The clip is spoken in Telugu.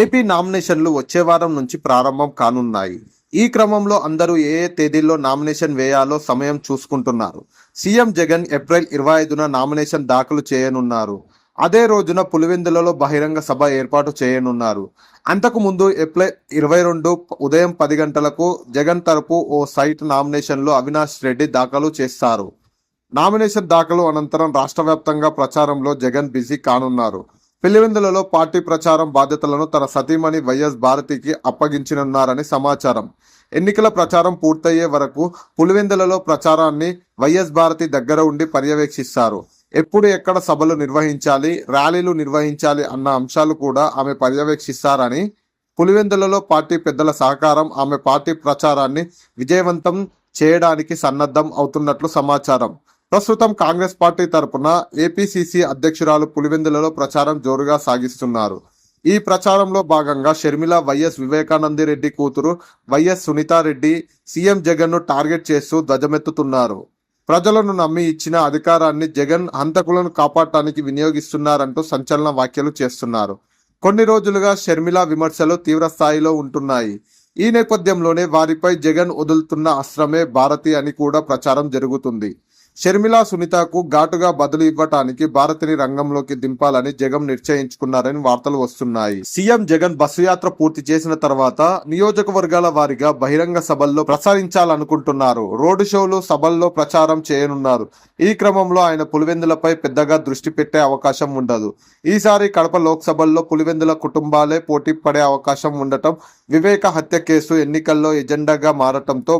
ఏపీ నామినేషన్లు వచ్చే వారం నుంచి ప్రారంభం కానున్నాయి. ఈ క్రమంలో అందరూ ఏ ఏ తేదీల్లో నామినేషన్ వేయాలో సమయం చూసుకుంటున్నారు. సీఎం జగన్ ఏప్రిల్ ఇరవై ఐదున నామినేషన్ దాఖలు చేయనున్నారు. అదే రోజున పులివెందులలో బహిరంగ సభ ఏర్పాటు చేయనున్నారు. అంతకు ముందు ఏప్రిల్ ఇరవై రెండు ఉదయం పది గంటలకు జగన్ తరపు ఓ సైట్ నామినేషన్లో అవినాష్ రెడ్డి దాఖలు చేస్తారు నామినేషన్ దాఖలు అనంతరం రాష్ట్ర వ్యాప్తంగా ప్రచారంలో జగన్ బిజీ కానున్నారు. పిలివెందులలో పార్టీ ప్రచారం బాధ్యతలను తన సతీమణి వైఎస్ భారతికి అప్పగించనున్నారని సమాచారం. ఎన్నికల ప్రచారం పూర్తయ్యే వరకు పులివెందులలో ప్రచారాన్ని వైఎస్ భారతి దగ్గర ఉండి పర్యవేక్షిస్తారు. ఎప్పుడు ఎక్కడ సభలు నిర్వహించాలి ర్యాలీలు నిర్వహించాలి అన్న అంశాలు కూడా ఆమె పర్యవేక్షిస్తారని పులివెందులలో పార్టీ పెద్దల సహకారం ఆమె పార్టీ ప్రచారాన్ని విజయవంతం చేయడానికి సన్నద్ధం అవుతున్నట్లు సమాచారం. ప్రస్తుతం కాంగ్రెస్ పార్టీ తరపున ఏపీసీసీ అధ్యక్షురాలు పులివెందులలో ప్రచారం జోరుగా సాగిస్తున్నారు. ఈ ప్రచారంలో భాగంగా షర్మిల వైఎస్ వివేకానంది రెడ్డి కూతురు వైఎస్ సునీతారెడ్డి సీఎం జగన్ను టార్గెట్ చేస్తూ ధ్వజమెత్తుతున్నారు. ప్రజలను నమ్మి ఇచ్చిన అధికారాన్ని జగన్ హంతకులను కాపాడటానికి వినియోగిస్తున్నారంటూ సంచలన వ్యాఖ్యలు చేస్తున్నారు. కొన్ని రోజులుగా షర్మిల విమర్శలు తీవ్ర స్థాయిలో ఉంటున్నాయి. ఈ నేపథ్యంలోనే వారిపై జగన్ వదులుతున్న అస్త్రమే భారతి అని కూడా ప్రచారం జరుగుతుంది. షర్మిలా సునీతకు ఘాటుగా బదులు ఇవ్వటానికి భారతిని రంగంలోకి దింపాలని జగన్ నిశ్చయించుకున్నారని వార్తలు వస్తున్నాయి. సీఎం జగన్ బస్సు యాత్ర పూర్తి చేసిన తర్వాత నియోజకవర్గాల వారిగా బహిరంగ సభల్లో ప్రసారించాలనుకుంటున్నారు. రోడ్డు షోలు సభల్లో ప్రచారం చేయనున్నారు. ఈ క్రమంలో ఆయన పులివెందులపై పెద్దగా దృష్టి పెట్టే అవకాశం ఉండదు. ఈసారి కడప లోక్సభల్లో పులివెందుల కుటుంబాలే పోటీ పడే అవకాశం ఉండటం వివేక హత్య కేసు ఎన్నికల్లో ఎజెండాగా మారటంతో